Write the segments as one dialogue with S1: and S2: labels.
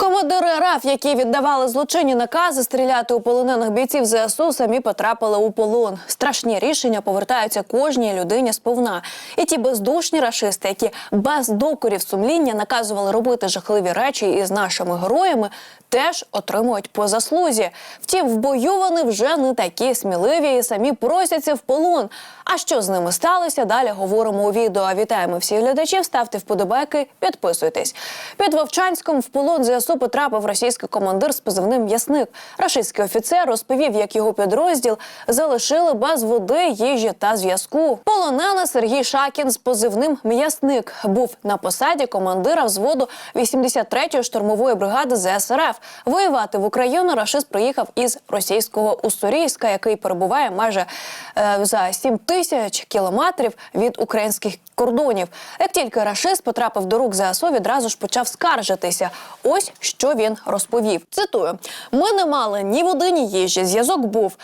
S1: Командири РАФ, які віддавали злочинні накази стріляти у полонених бійців ЗСУ, самі потрапили у полон. Страшні рішення повертаються кожній людині сповна. І ті бездушні рашисти, які без докорів сумління наказували робити жахливі речі із нашими героями, теж отримують по заслузі. Втім, в бою вони вже не такі сміливі і самі просяться в полон. А що з ними сталося? Далі говоримо у відео. Вітаємо всіх глядачів. Ставте вподобайки, підписуйтесь. Під Вовчанськом в полон ЗСУ потрапив російський командир з позивним М'ясник. Рашистський офіцер розповів, як його підрозділ залишили без води, їжі та зв'язку. Полонений Сергій Шакін з позивним М'ясник був на посаді командира взводу 83-ї штурмової бригади ЗСРФ. Воювати в Україну рашист приїхав із російського Уссурійська, який перебуває майже е, за 7 тисяч кілометрів від українських кордонів. Як тільки рашист потрапив до рук ЗСУ, відразу ж почав скаржитися. Ось що він розповів. Цитую: ми не мали ні води, ні їжі. Зв'язок був.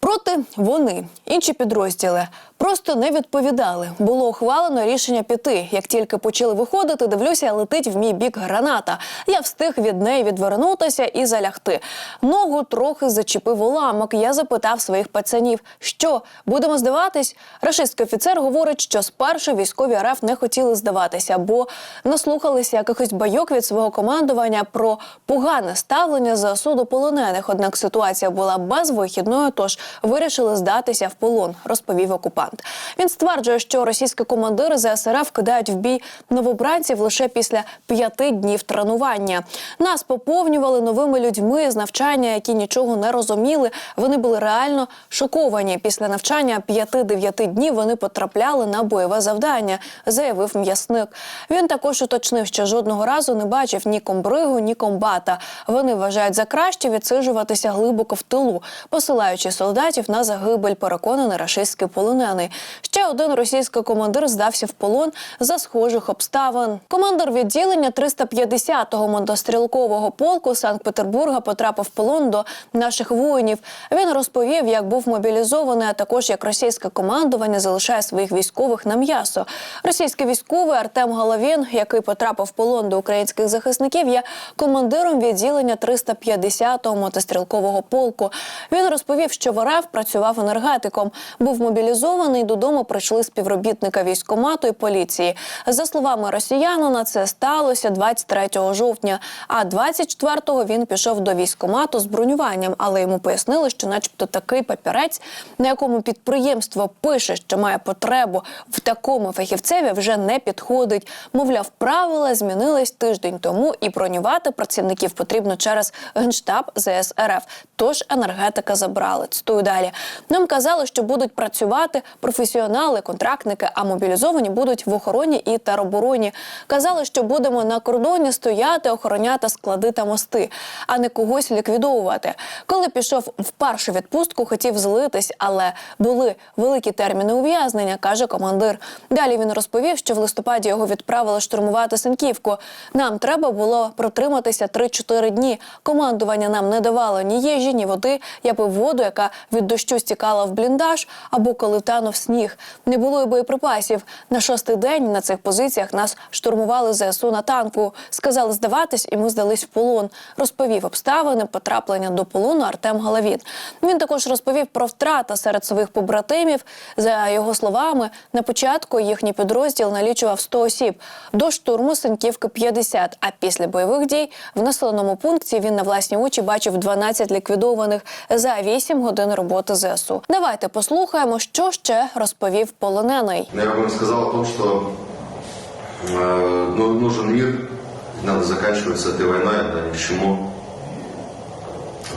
S1: Проти вони, інші підрозділи, просто не відповідали. Було ухвалено рішення піти. Як тільки почали виходити, дивлюся, летить в мій бік граната. Я встиг від неї відвернутися і залягти. Ногу трохи зачепив уламок. Я запитав своїх пацанів, що будемо здаватись. Рашистський офіцер говорить, що спершу військові РФ не хотіли здаватися, бо наслухалися якихось байок від свого командування про погане ставлення за суду полонених. Однак ситуація була безвихідною, тож вирішили здатися в полон, розповів окупант. Він стверджує, що російські командири ЗСРФ кидають в бій новобранців лише після п'яти днів тренування. Нас поповнювали новими людьми з навчання, які нічого не розуміли. Вони були реально шоковані. Після навчання 5-9 днів вони потрапляли на бойове завдання, заявив м'ясник. Він також уточнив, що жодного разу не бачив ні комбригу, ні комбата. Вони вважають за краще відсиджуватися глибоко в тилу, посилаючи солдатів на загибель, переконаний рашистський полонений. Ще один російський командир здався в полон за схожих обставин. Командир відділення 350-го мотострілкового полку Санкт-Петербурга потрапив в полон до наших воїнів. Він розповів, як був мобілізований, а також як російське командування залишає своїх військових на м'ясо. Російський військовий Артем Головін, який потрапив в полон до українських захисників, є командиром відділення 350-го мотострілкового полку. Він розповів, що в РФ працював енергетиком, був мобілізований. Додому прийшли співробітника військкомату і поліції. За словами росіянина, це сталося 23 жовтня. А 24-го він пішов до військкомату з бронюванням, але йому пояснили, що, начебто, такий папірець, на якому підприємство пише, що має потребу в такому фахівцеві, вже не підходить. Мовляв, правила змінились тиждень тому, і бронювати працівників потрібно через генштаб ЗСРФ. Тож енергетика забрали. Цитую далі. Нам казали, що будуть працювати професіонали, контрактники, а мобілізовані будуть в охороні і теробороні. Казали, що будемо на кордоні стояти, охороняти склади та мости, а не когось ліквідовувати. Коли пішов в першу відпустку, хотів злитись, але були великі терміни ув'язнення, каже командир. Далі він розповів, що в листопаді його відправили штурмувати Синківку. Нам треба було протриматися 3-4 дні. Командування нам не давало ні їжі, ні води. Я пив воду, яка від дощу стікала в бліндаж, або коли танув сніг. Не було й боєприпасів. На шостий день на цих позиціях нас штурмували ЗСУ на танку. Сказали здаватись, і ми здались в полон. Розповів обставини потраплення до полону Артем Галавін. Він також розповів про втрати серед своїх побратимів. За його словами, на початку їхній підрозділ налічував 100 осіб. До штурму Синківки 50, А після бойових дій в населеному пункті він на власні очі бачив 12 ліквідованих за 8 годин роботи ЗСУ. Давайте послухаємо, що ще розповів полонений.
S2: Я бы сказал о том, что э, ну, нужен мир, надо заканчивать с этой войной, это ни к чему.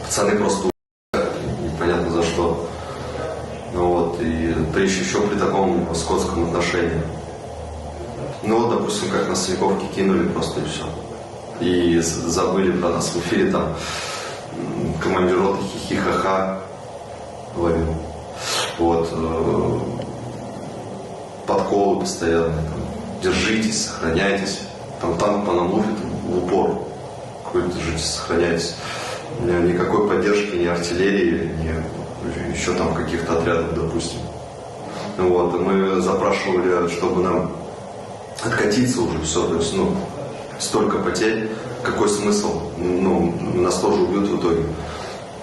S2: Пацаны просто у***ют, непонятно за что. Ну вот, и да еще, еще при таком скотском отношении. Ну вот, допустим, как нас с Саньковки кинули просто и все. И з- забыли про нас в эфире там м, командир роты хихи-ха-ха говорил. Вот. Э, подколы постоянно. Там, держитесь, сохраняйтесь. Там танк по нам лупит в упор. Какой держитесь, сохраняйтесь. Ни- Никакой поддержки ни артиллерии, ни еще там каких-то отрядов, допустим. Вот, мы запрашивали, чтобы нам откатиться уже все, то есть, ну, столько потерь. какой смысл? Ну, нас тоже убьют в итоге.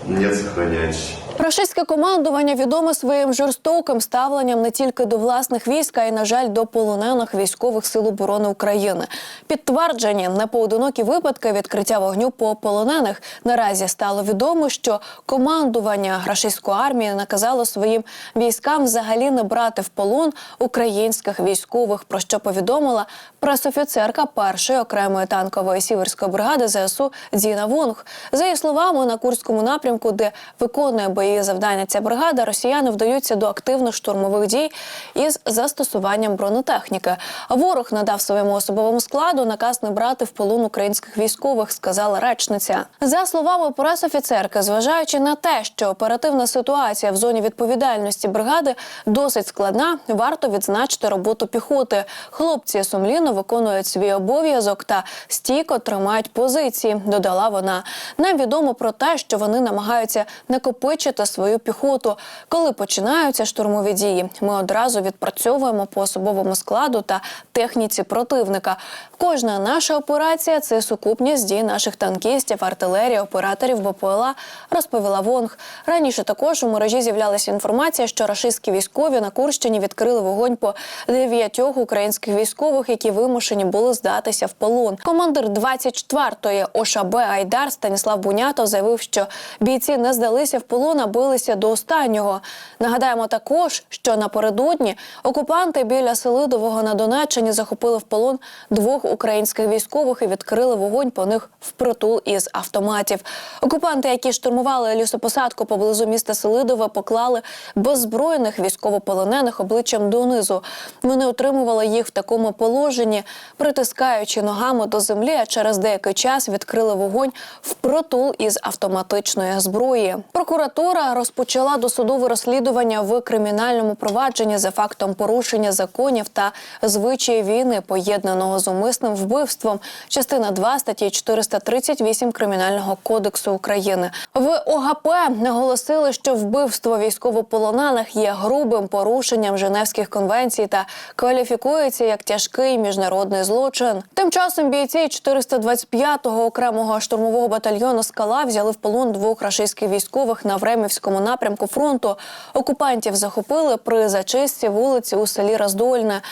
S2: Нет, сохраняйтесь.
S1: Рашистське командування відоме своїм жорстоким ставленням не тільки до власних військ, а й, на жаль, до полонених військових сил оборони України. Підтверджені непоодинокі випадки відкриття вогню по полонених. Наразі стало відомо, що командування рашистської армії наказало своїм військам взагалі не брати в полон українських військових. Про що повідомила пресофіцерка першої окремої танкової сіверської бригади ЗСУ Діна Вонг. За її словами, на Курському напрямку, де виконує бойові завдання ця бригада, росіяни вдаються до активних штурмових дій із застосуванням бронетехніки. Ворог надав своєму особовому складу наказ не брати в полон українських військових, сказала речниця. За словами пресофіцерки, зважаючи на те, що оперативна ситуація в зоні відповідальності бригади досить складна, варто відзначити роботу піхоти. Хлопці сумлінно виконують свій обов'язок та стійко тримають позиції. Додала вона. Нам відомо про те, що вони намагаються накопичити свою піхоту. Коли починаються штурмові дії, ми одразу відпрацьовуємо по особовому складу та техніці противника. Кожна наша операція це сукупність дій наших танкістів, артилерії, операторів БПЛА, розповіла Вонг. Раніше також у мережі з'являлася інформація, що рашистські військові на Курщині відкрили вогонь по дев'ятьох українських військових, які вимушені були здатися в полон. Командир 24-ї ОШБ Айдар Станіслав Бунятов заявив, що бійці не здалися в полон, билися до останнього. Нагадаємо також, що напередодні окупанти біля Селидового на Донеччині захопили в полон двох українських військових і відкрили вогонь по них впритул із автоматів. Окупанти, які штурмували лісопосадку поблизу міста Селидове, поклали беззбройних військовополонених обличчям донизу. Вони отримували їх в такому положенні, притискаючи ногами до землі, а через деякий час відкрили вогонь впритул із автоматичної зброї. Прокуратура розпочала досудове розслідування в кримінальному провадженні за фактом порушення законів та звичаї війни, поєднаного з умисним вбивством. Частина 2 статті 438 кримінального кодексу України. В ОГП наголосили, що вбивство військовополонених є грубим порушенням Женевських конвенцій та кваліфікується як тяжкий міжнародний злочин. Тим часом бійці 425-го окремого штурмового батальйону Скала взяли в полон двох рашистських військових на Времівському напрямку фронту. Окупантів захопили при зачистці вулиці у селі Роздольне.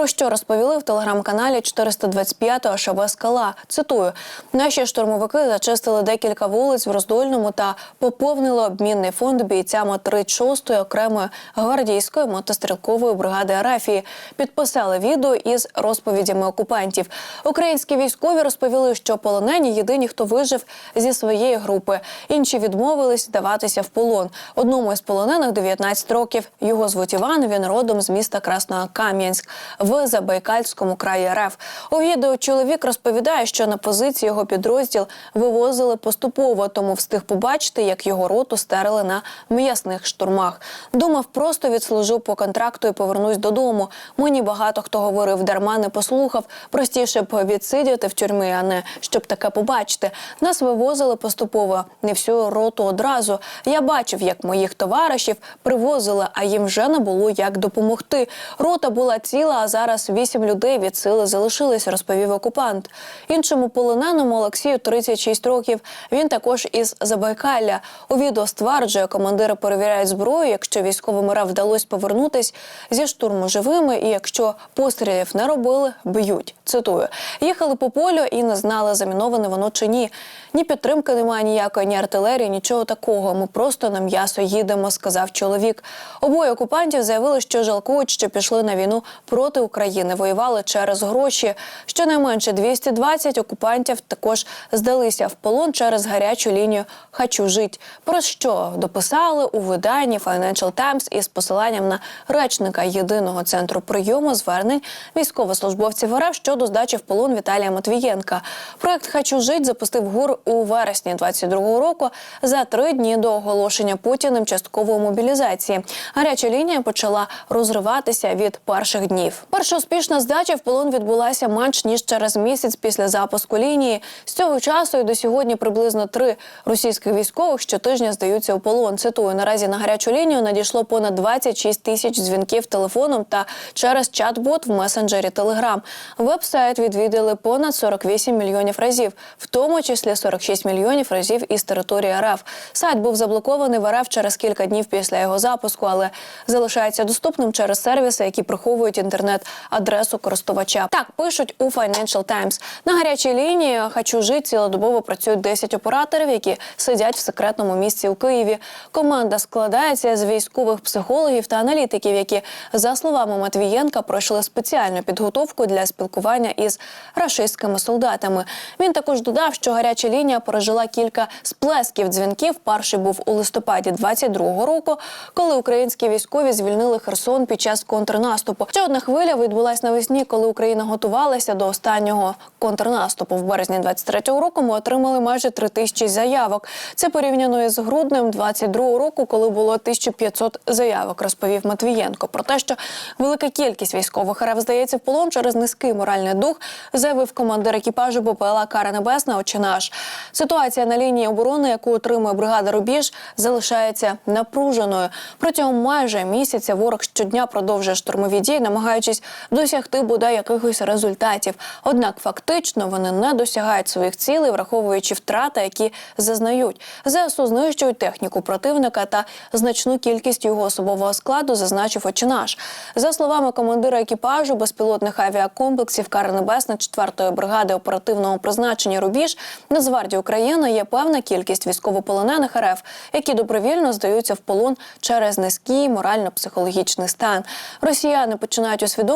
S1: Про що розповіли в телеграм-каналі 425-го ШБ «Скала». Цитую: наші штурмовики зачистили декілька вулиць в Роздольному та поповнили обмінний фонд бійцями 36-ї окремої гвардійської мотострілкової бригади Арафії. Підписали відео із розповідями окупантів. Українські військові розповіли, що полонені єдині, хто вижив зі своєї групи. Інші відмовились здаватися в полон. Одному із полонених 19 років. Його звуть Іван. Він родом з міста Краснокам'янськ в Забайкальському краї РФ. У відео чоловік розповідає, що на позиції його підрозділ вивозили поступово, тому встиг побачити, як його роту стерили на м'ясних штурмах. Думав, просто відслужив по контракту і повернусь додому. Мені багато хто говорив, дарма не послухав. Простіше б відсидіти в тюрмі, а не щоб таке побачити. Нас вивозили поступово, не всю роту одразу. Я бачив, як моїх товаришів привозили, а їм вже не було як допомогти. Рота була ціла, а зараз вісім людей від сили залишились, розповів окупант. Іншому полоненому Олексію 36 років. Він також із Забайкалля. У відео стверджує, командири перевіряють зброю. Якщо військовим РФ вдалося повернутись зі штурму живими, і якщо пострілів не робили, б'ють. Цитую: їхали по полю і не знали, заміноване воно чи ні. Ні підтримки немає ніякої, ні артилерії, нічого такого. Ми просто на м'ясо їдемо, сказав чоловік. Обоє окупантів заявили, що жалкують, що пішли на війну проти України, воювали через гроші. Щонайменше 220 окупантів також здалися в полон через гарячу лінію «Хочу жить», про що дописали у виданні Financial Times із посиланням на речника єдиного центру прийому звернень військовослужбовців РФ щодо здачі в полон Віталія Матвієнка. Проект «Хочу жить» запустив ГУР у вересні 22-го року за три дні до оголошення Путіним часткової мобілізації. Гаряча лінія почала розриватися від перших днів. Перша успішна здача в полон відбулася менш ніж через місяць після запуску лінії. З цього часу і до сьогодні приблизно три російських військових щотижня здаються у полон. Цитую, наразі на гарячу лінію надійшло понад 26 тисяч дзвінків телефоном та через чат-бот в месенджері Telegram. Веб-сайт відвідали понад 48 мільйонів разів, в тому числі 46 мільйонів разів із території РФ. Сайт був заблокований в РФ через кілька днів після його запуску, але залишається доступним через сервіси, які приховують інтернет-адресу користувача. Так пишуть у Financial Times. На гарячій лінії «Хочу жити» цілодобово працюють 10 операторів, які сидять в секретному місці у Києві. Команда складається з військових психологів та аналітиків, які, за словами Матвієнка, пройшли спеціальну підготовку для спілкування із рашистськими солдатами. Він також додав, що гаряча лінія пережила кілька сплесків дзвінків. Перший був у листопаді 22-го року, коли українські військові звільнили Херсон під час контрнаступу. Ще одна хвиля відбулась навесні, коли Україна готувалася до останнього контрнаступу. В березні 23-го року ми отримали майже три тисячі заявок. Це порівняно із груднем 22-го року, коли було 1500 заявок, розповів Матвієнко. Про те, що велика кількість військових РФ здається в полон через низький моральний дух, заявив командир екіпажу БПЛА Кара Небесна Очинаш. Ситуація на лінії оборони, яку отримує бригада Рубіж, залишається напруженою. Протягом майже місяця ворог щодня продовжує штурмові дії, намагаючись досягти бодай якихось результатів. Однак фактично вони не досягають своїх цілей, враховуючи втрати, які зазнають. ЗСУ знищують техніку противника та значну кількість його особового складу, зазначив Очинаш. За словами командира екіпажу безпілотних авіакомплексів Кара Небесна 4-ї бригади оперативного призначення Рубіж Нацгвардії України є певна кількість військовополонених РФ, які добровільно здаються в полон через низький морально-психологічний стан. Росіяни починають усвідомлювати,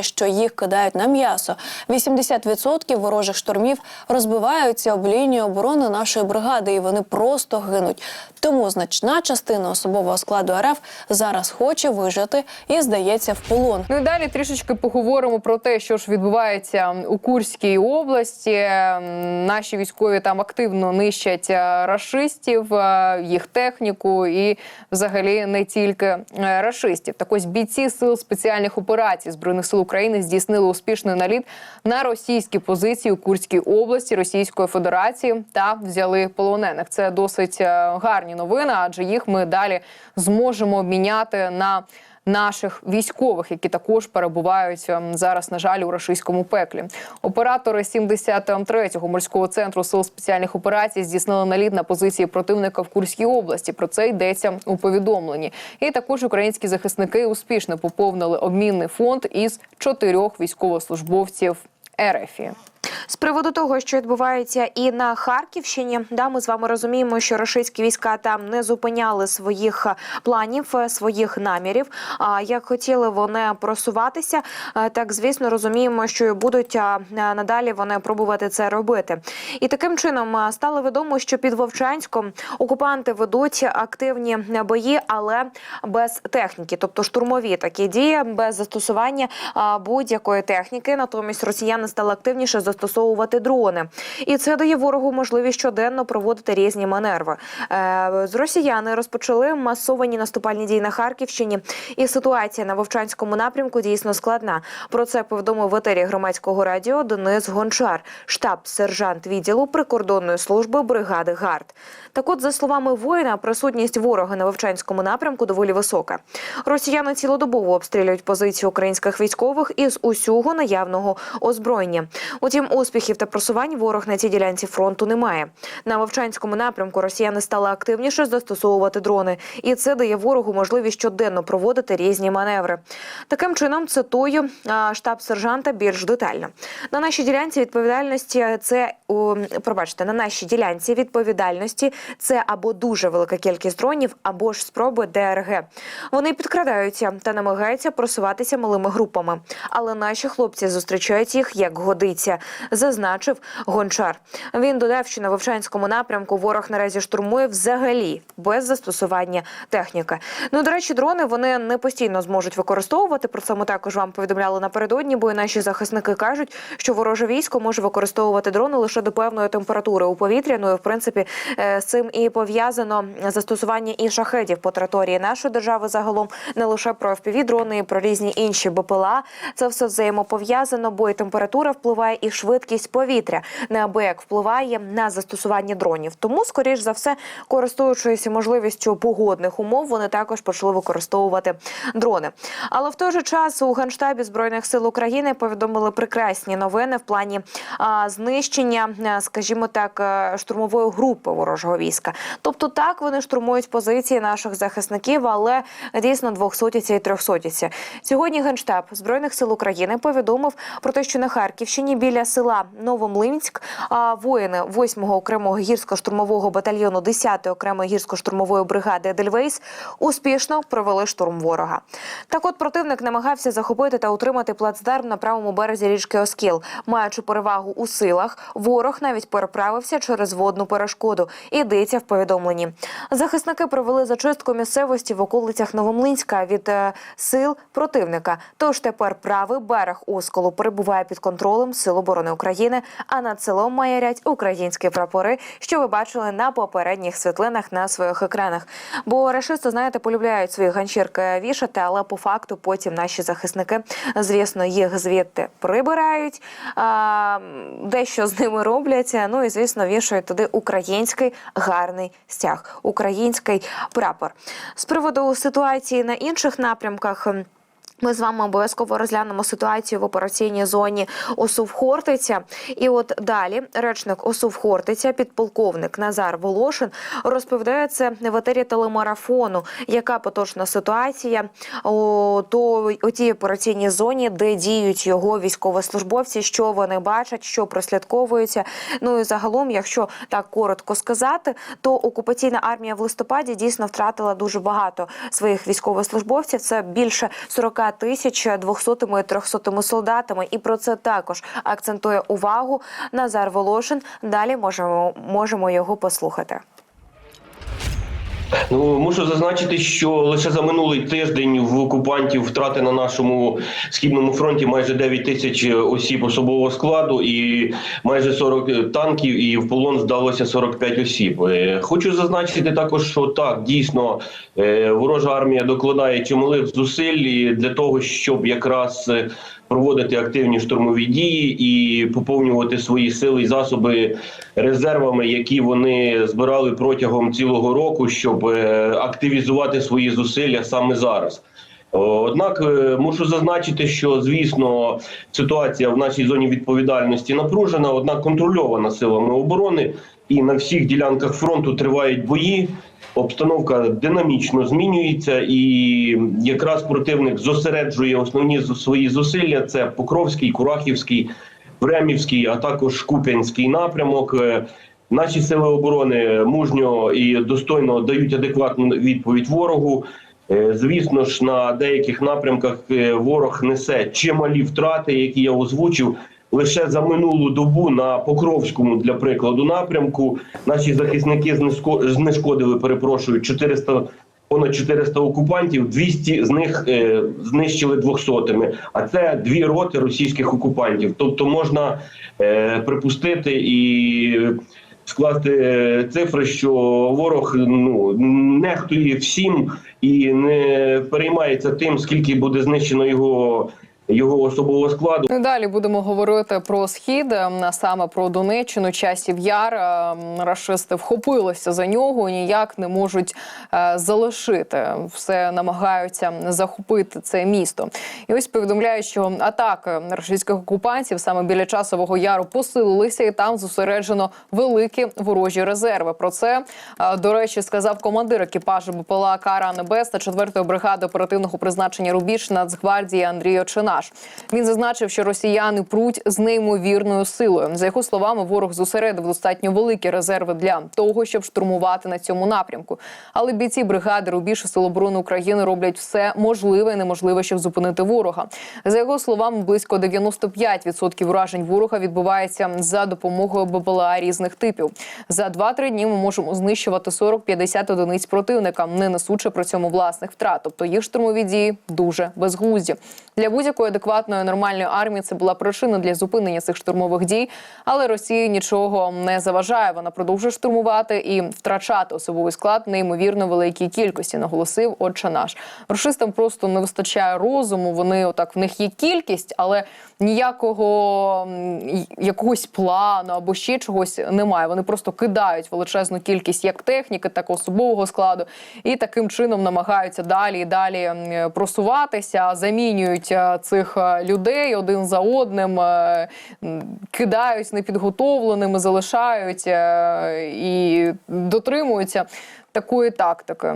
S1: що їх кидають на м'ясо. 80% ворожих штурмів розбиваються об лінію оборони нашої бригади, і вони просто гинуть. Тому значна частина особового складу РФ зараз хоче вижити і здається в полон.
S3: Ну і далі трішечки поговоримо про те, що ж відбувається у Курській області. Наші військові там активно нищать е, рашистів, е, їх техніку і взагалі не тільки е, рашистів. Так ось бійці сил спеціальних операцій збройних сил України здійснили успішний наліт на російські позиції у Курській області Російської Федерації та взяли полонених. Це досить е, гарні новини, адже їх ми далі зможемо обміняти на наших військових, які також перебувають ем, зараз, на жаль, у рашистському пеклі. Оператори 73-го морського центру сил спеціальних операцій здійснили наліт на позиції противника в Курській області. Про це йдеться у повідомленні. І також українські захисники успішно поповнили обмінний фонд із чотирьох військовослужбовців РФі.
S4: З приводу того, що відбувається і на Харківщині, да, ми з вами розуміємо, що російські війська там не зупиняли своїх е, планів, е, своїх намірів. А як хотіли вони просуватися, е, так звісно розуміємо, що будуть надалі вони пробувати це робити. І таким чином стало відомо, що під Вовчанськом окупанти ведуть активні бої, але без техніки, тобто штурмові такі дії без застосування будь-якої техніки. Натомість росіяни стали активніше застосовувати дрони, і це дає ворогу можливість щоденно проводити різні маневри. Е, з росіяни розпочали масовані наступальні дії на Харківщині, і ситуація на Вовчанському напрямку дійсно складна. Про це повідомив в етері громадського радіо Денис Гончар, штаб-сержант відділу прикордонної служби бригади ГАРД. Так, от, за словами воїна, присутність ворога на Вовчанському напрямку доволі висока. Росіяни цілодобово обстрілюють позиції українських військових із усього наявного озброєння. Утім, успіхів та просувань ворог на цій ділянці фронту немає. На Вовчанському напрямку росіяни стали активніше застосовувати дрони, і це дає ворогу можливість щоденно проводити різні маневри. Таким чином, цитую штаб сержанта більш детально. На нашій ділянці відповідальності це пробачте, на нашій ділянці відповідальності це або дуже велика кількість дронів, або ж спроби ДРГ. Вони підкрадаються та намагаються просуватися малими групами. Але наші хлопці зустрічають їх як годиться. Зазначив Гончар. Він додав, що на Вовчанському напрямку ворог наразі штурмує взагалі без застосування техніки. Ну до речі, дрони вони не постійно зможуть використовувати. Про це ми також вам повідомляли напередодні, бо і наші захисники кажуть, що вороже військо може використовувати дрони лише до певної температури у повітрі. Ну і в принципі е, з цим і пов'язано застосування і шахедів по території нашої держави загалом не лише про fpv дрони, і про різні інші БПЛА. Це все взаємопов'язано, бо і температура впливає, і швидкість повітря неабияк впливає на застосування дронів. Тому, скоріш за все, користуючись можливістю погодних умов, вони також почали використовувати дрони. Але в той же час у генштабі збройних сил України повідомили прекрасні новини в плані а, знищення, а, скажімо так, е, штурмової групи ворожого війська. Тобто, так вони штурмують позиції наших захисників, але дійсно двохсотіться і трьохсотіться. Сьогодні генштаб збройних сил України повідомив про те, що на Харківщині біля села Новомлинськ воїни 8-го окремого гірсько-штурмового батальйону 10-ї окремої гірсько-штурмової бригади Едельвейс успішно провели штурм ворога. Так, от противник намагався захопити та утримати плацдарм на правому березі річки Оскіл, маючи перевагу у силах. Ворог навіть переправився через водну перешкоду. Йдеться в повідомленні. Захисники провели зачистку місцевості в околицях Новомлинська від е, сил противника. Тож тепер правий берег Осколу перебуває під контролем Сил оборони України. А над селом маярять українські прапори, що ви бачили на попередніх світлинах на своїх екранах. Бо рашисти, знаєте, полюбляють свої ганчірки вішати, але по факту потім наші захисники, звісно, їх звідти прибирають, а, дещо з ними роблять. Ну і звісно, вішають туди український гарний стяг, український прапор. З приводу ситуації на інших напрямках. Ми з вами обов'язково розглянемо ситуацію в операційній зоні ОСУВ Хортиця. І от далі речник ОСУВ Хортиця, підполковник Назар Волошин, розповідає це в етері телемарафону, яка поточна ситуація у, то, у тій операційній зоні, де діють його військовослужбовці, що вони бачать, що прослідковується. Ну і загалом, якщо так коротко сказати, то окупаційна армія в листопаді дійсно втратила дуже багато своїх військовослужбовців. Це більше 40 тисяч 200 і 300 солдатами. І про це також акцентує увагу Назар Волошин. Далі можемо, можемо його послухати.
S5: Ну мушу зазначити, що лише за минулий тиждень в окупантів втрати на нашому східному фронті майже 9 тисяч осіб особового складу і майже 40 танків, і в полон здалося 45 осіб. Е, Хочу зазначити також, що так дійсно е, ворожа армія докладає чималих зусиль для того, щоб якраз е, проводити активні штурмові дії і поповнювати свої сили і засоби резервами, які вони збирали протягом цілого року, щоб е, активізувати свої зусилля саме зараз. Однак е, мушу зазначити, що звісно ситуація в нашій зоні відповідальності напружена, однак контрольована силами оборони, і на всіх ділянках фронту тривають бої. Обстановка динамічно змінюється, і якраз противник зосереджує основні свої зусилля. Це Покровський, Курахівський, Времівський, а також Куп'янський напрямок. Е, Наші сили оборони мужньо і достойно дають адекватну відповідь ворогу. Е, Звісно ж, на деяких напрямках е, ворог несе чималі втрати, які я озвучив. Лише за минулу добу на Покровському, для прикладу, напрямку наші захисники знешкодили, перепрошую, 400, понад 400 окупантів, 200 з них е, знищили двохсотими. А це дві роти російських окупантів. Тобто можна е, припустити і скласти е, цифри, що ворог ну нехтує всім і не переймається тим, скільки буде знищено його, його особового складу.
S3: Далі будемо говорити про схід, ем, саме про Донеччину, часів яр. Ем, Рашисти вхопилися за нього, ніяк не можуть е, залишити. Все намагаються захопити це місто. І ось повідомляють, що атаки російських окупантів саме біля часового яру посилилися, і там зосереджено великі ворожі резерви. Про це е, до речі сказав командир екіпажу БПЛА Кара Небесна 4-ї бригади оперативного призначення Рубіж Нацгвардії Андрій Очина. Наш. Він зазначив, що росіяни пруть з неймовірною силою. За його словами, ворог зосередив достатньо великі резерви для того, щоб штурмувати на цьому напрямку. Але бійці бригади Рубіж Сил оборони України роблять все можливе і неможливе, щоб зупинити ворога. За його словами, близько 95% уражень ворога відбувається за допомогою БПЛА різних типів. За 2-3 дні ми можемо знищувати 40-50 одиниць противника, не несучи при цьому власних втрат. Тобто їх штурмові дії дуже безглузді. Для будь-якої адекватної нормальної армії це була причина для зупинення цих штурмових дій. Але Росії нічого не заважає. Вона продовжує штурмувати і втрачати особовий склад неймовірно великій кількості. Наголосив отче наш. Рашистам просто не вистачає розуму. Вони отак в них є кількість, але ніякого якогось плану або ще чогось немає. Вони просто кидають величезну кількість як техніки, так і особового складу, і таким чином намагаються далі і далі просуватися, замінюють е, цих е, людей один за одним, е, кидають непідготовленими, залишають е, і дотримуються такої тактики.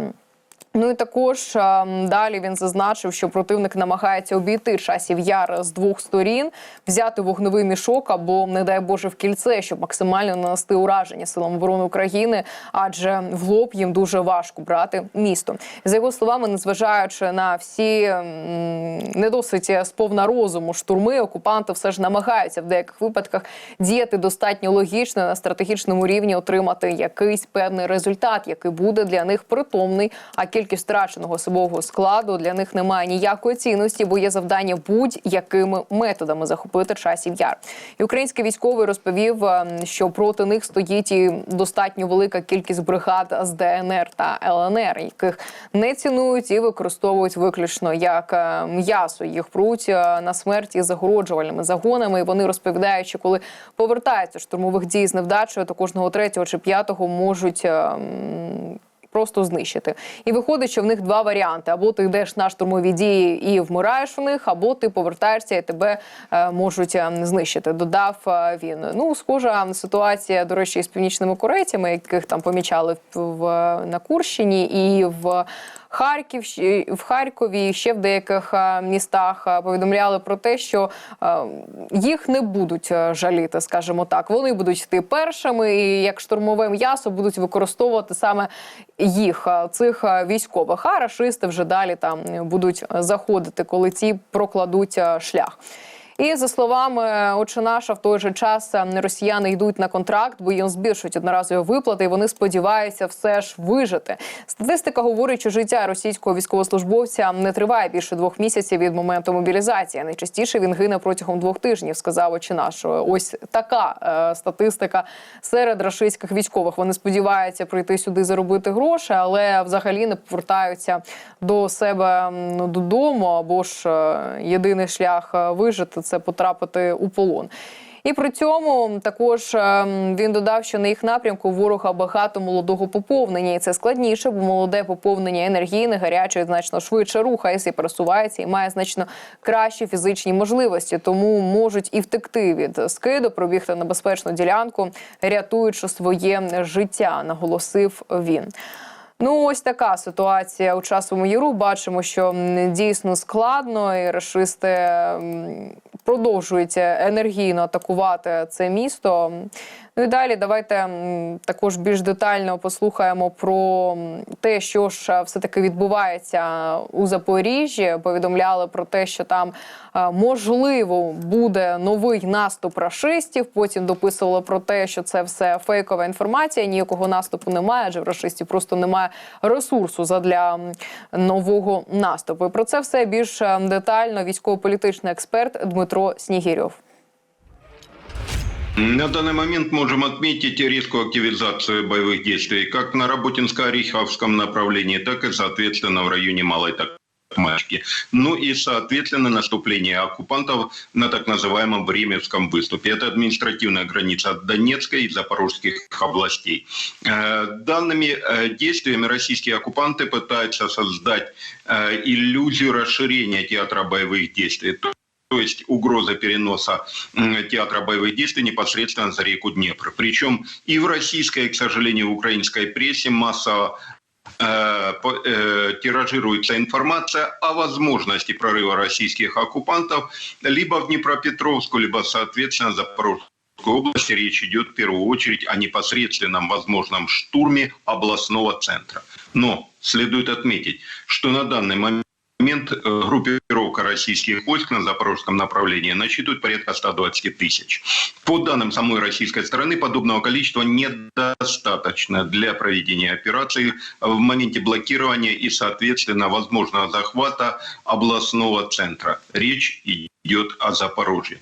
S3: Ну і також е, далі він зазначив, що противник намагається обійти часів яр з двох сторін, взяти вогневий мішок або, не дай Боже, в кільце, щоб максимально нанести ураження силам оборони України, адже в лоб їм дуже важко брати місто. За його словами, незважаючи на всі м, не досить сповна розуму штурми, окупанти все ж намагаються в деяких випадках діяти достатньо логічно на стратегічному рівні, отримати якийсь певний результат, який буде для них притомний. А кількість втраченого особового складу для них не має ніякої цінності, бо є завдання будь-якими методами захопити часів яр. І український військовий розповів, е, що проти них стоїть і достатньо велика кількість бригад з ДНР та ЛНР, яких не цінують і використовують виключно як е, м'ясо. Їх пруть е, на смерть із загороджувальними загонами. І вони розповідають, що коли повертаються штурмових дій з невдачею, то кожного третього чи п'ятого можуть. Просто знищити. І виходить, що в них два варіанти: або ти йдеш на штурмові дії і вмираєш у них, або ти повертаєшся і тебе е, можуть е, знищити. Додав е, він. Ну, схожа ситуація, до речі, з північними корейцями, яких там помічали в, в на Курщині і в. Харків в Харкові і ще в деяких е, містах е, повідомляли про те, що е, їх не будуть жаліти, скажімо так. Вони будуть йти першими, і як штурмове м'ясо будуть використовувати саме їх цих військових. А рашисти вже далі там будуть заходити, коли ці прокладуть шлях. І за словами отче наша, в той же час е, росіяни йдуть на контракт, бо їм збільшують одноразові виплати, і вони сподіваються все ж вижити. Статистика говорить, що життя російського військовослужбовця не триває більше двох місяців від моменту мобілізації. Найчастіше він гине протягом двох тижнів. Сказав отче наш. Ось така е, статистика серед рашистських військових. Вони сподіваються прийти сюди заробити гроші, але взагалі не повертаються до себе ну, додому. Або ж е, єдиний шлях е, це потрапити у полон. І при цьому також е, він додав, що на їх напрямку ворога багато молодого поповнення, і це складніше, бо молоде поповнення енергійне, гаряче, значно швидше рухається, і пересувається і має значно кращі фізичні можливості, тому можуть і втекти від скиду, пробігти на безпечну ділянку, рятуючи своє життя, наголосив він. Ну, ось така ситуація у часовому яру. Бачимо, що дійсно складно, і рашисти продовжують енергійно атакувати це місто. Ну і далі давайте також більш детально послухаємо про те, що ж все таки відбувається у Запоріжжі. Повідомляли про те, що там е, можливо буде новий наступ рашистів. Потім дописували про те, що це все фейкова інформація. Ніякого наступу немає, адже в рашистів просто немає ресурсу задля нового наступу. І про це все більш е, детально військово-політичний експерт Дмитро Снігірьов.
S6: На данный момент можем отметить резкую активизацию боевых действий как на Работинско-Ореховском направлении, так и, соответственно, в районе Малой Токмачки. Ну и, соответственно, наступление оккупантов на так называемом Бремевском выступе. Это административная граница Донецкой и Запорожских областей. Э, Данными э, действиями российские оккупанты пытаются создать э, иллюзию расширения театра боевых действий то есть угроза переноса театра боевых действий непосредственно за реку Днепр. Причем и в российской, и, к сожалению, в украинской прессе массово э, э, тиражируется информация о возможности прорыва российских оккупантов либо в Днепропетровску, либо, соответственно, Запорожскую области. Речь идет в первую очередь о непосредственном возможном штурме областного центра. Но следует отметить, что на данный момент момент э, группировка российских войск на запорожском направлении насчитывает порядка 120 тысяч. По данным самой российской стороны, подобного количества недостаточно для проведения операции в моменте блокирования и, соответственно, возможного захвата областного центра. Речь идет о Запорожье.